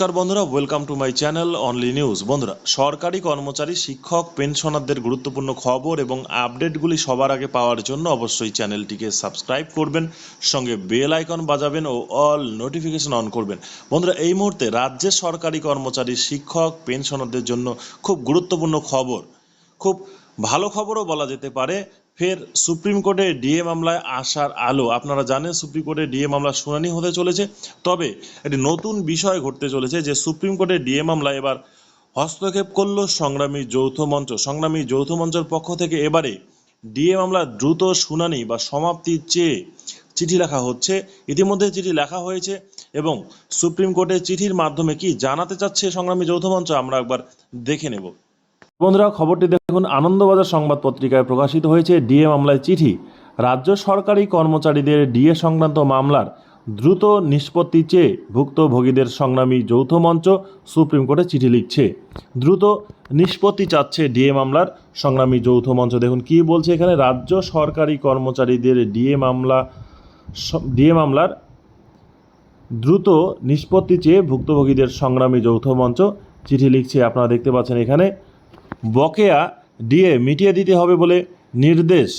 নমস্কার বন্ধুরা welcome to my channel only news বন্ধুরা, সরকারি কর্মচারী, শিক্ষক, পেনশনারদের গুরুত্বপূর্ণ খবর এবং আপডেটগুলি সবার আগে পাওয়ার জন্য অবশ্যই চ্যানেলটিকে সাবস্ক্রাইব করবেন, সঙ্গে বেল আইকন বাজাবেন ও অল নোটিফিকেশন অন করবেন। বন্ধুরা, এই মুহূর্তে রাজ্যের সরকারি কর্মচারী, শিক্ষক, পেনশনারদের জন্য খুব গুরুত্বপূর্ণ খবর। খুব ভালো খবরও বলা যেতে পারে। ফের সুপ্রিম কোর্টে ডিএ মামলায় আসার আলো, আপনারা জানেন সুপ্রিম কোর্টে ডিএ মামলা শুনানি হতে চলেছে। তবে একটি নতুন বিষয় ঘটতে চলেছে যে সুপ্রিম কোর্টে ডিএ মামলা এবার হস্তক্ষেপ করল সংগ্রামী যৌথ মঞ্চ। সংগ্রামী যৌথ মঞ্চের পক্ষ থেকে এবারে ডিএ মামলার দ্রুত শুনানি বা সমাপ্তির চেয়ে চিঠি লেখা হচ্ছে। ইতিমধ্যে চিঠি লেখা হয়েছে এবং সুপ্রিম কোর্টে চিঠির মাধ্যমে কি জানাতে চাচ্ছে সংগ্রামী যৌথ মঞ্চ, আমরা একবার দেখে নেব। বন্ধুরা, খবরটি দেখুন। আনন্দবাজার সংবাদ পত্রিকায় প্রকাশিত হয়েছে ডিএ মামলায় চিঠি। রাজ্য সরকারি কর্মচারীদের ডিএ সংক্রান্ত মামলার দ্রুত নিষ্পত্তি চেয়ে ভুক্তভোগীদের সংগ্রামী যৌথ মঞ্চ সুপ্রিম কোর্টে চিঠি লিখছে। দ্রুত নিষ্পত্তি চাচ্ছে ডিএ মামলার সংগ্রামী যৌথ মঞ্চ। দেখুন, কি বলছে এখানে? রাজ্য সরকারি কর্মচারীদের ডিএ মামলা ডিএ মামলার দ্রুত নিষ্পত্তি চেয়ে ভুক্তভোগীদের সংগ্রামী যৌথ মঞ্চ চিঠি লিখছে। আপনারা দেখতে পাচ্ছেন এখানে বকেয়া ডিএ মিটিয়ে দিতে হবে বলে নির্দেশ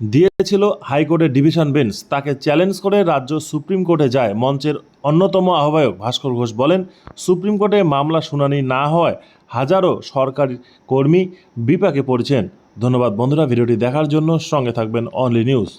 দিয়েছিল হাইকোর্টের ডিভিশন বেঞ্চ। তাকে চ্যালেঞ্জ করে রাজ্য সুপ্রিম কোর্টে যায় মঞ্চের অন্যতম আহ্বায়ক ভাস্কর ঘোষ বলেন, সুপ্রিম কোর্টে মামলা শুনানি না হওয়ায় হাজারো সরকারি কর্মী বিপাকে পড়েছেন। ধন্যবাদ বন্ধুরা, ভিডিওটি দেখার জন্য সঙ্গে থাকবেন অনলি নিউজ